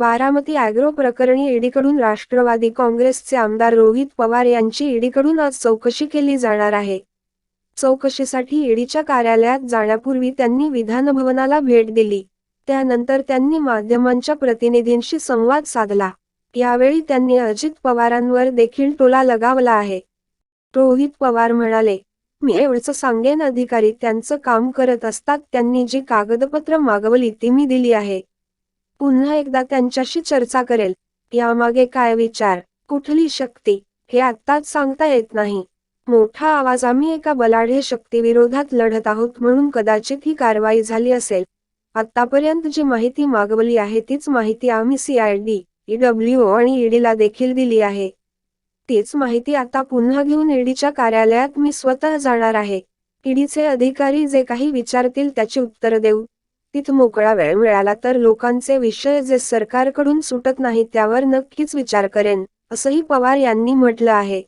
Baramati agro प्रकरणी ईडीकडून राष्ट्रवादी काँग्रेसचे आमदार रोहित पवार यांची ईडीकडून आज चौकशी केली जाणार आहे. चौकशीसाठी ईडीच्या कार्यालयात जाण्यापूर्वी त्यांनी विधानभवनाला भेट दिली. त्यानंतर त्यांनी माध्यमांच्या प्रतिनिधींशी संवाद साधला. यावेळी त्यांनी अजित पवारांवर देखील टोला लगावला आहे. रोहित पवार म्हणाले मी एवढंच सांगेन. अधिकारी त्यांचं काम करत असतात. त्यांनी जी कागदपत्र मागवली ती मी दिली आहे. पुन्हा एकदा त्यांच्याशी चर्चा करेल. यामागे काय विचार? कुठली शक्ती? हे आत्ताच सांगता येत नाही. मोठा आवाज आम्ही एका बलाढ्य शक्तीविरोधात लढत आहोत म्हणून कदाचित ही कारवाई झाली असेल. आतापर्यंत जी माहिती मागवली आहे तीच माहिती आम्ही सीआयडी ईडब्ल्यू आणि ईडीला देखील दिली आहे. तीच माहिती आता पुन्हा घेऊन ईडीच्या कार्यालयात मी स्वतः जाणार आहे. ईडीचे अधिकारी जे काही विचारतील त्याची उत्तर देऊ. तिथं मोकळा वेळ मिळाला तर लोकांचे विषय जे सरकारकडून सुटत नाही त्यावर नक्कीच विचार करेन असंही पवार यांनी म्हटलं आहे.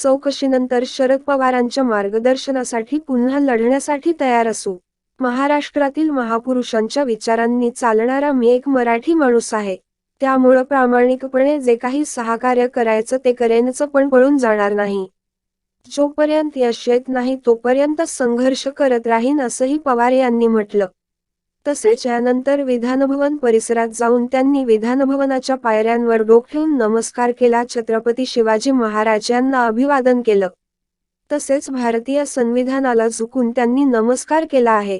चौकशीनंतर शरद पवारांच्या मार्गदर्शनासाठी पुन्हा लढण्यासाठी तयार असू. महाराष्ट्रातील महापुरुषांच्या विचारांनी चालणारा मी एक मराठी माणूस आहे. त्यामुळं प्रामाणिकपणे जे काही सहकार्य करायचं ते करेनच पण पळून जाणार नाही. जोपर्यंत यश येत नाही तोपर्यंत संघर्ष करत राहीन असंही पवार यांनी म्हटलं. तसेच यानंतर विधानभवन परिसरात जाऊन त्यांनी विधानभवनाच्या पायऱ्यांवर डोक ठेवून नमस्कार केला. छत्रपती शिवाजी महाराज यांना अभिवादन केलं. तसेच भारतीय संविधानाला झुकून त्यांनी नमस्कार केला आहे.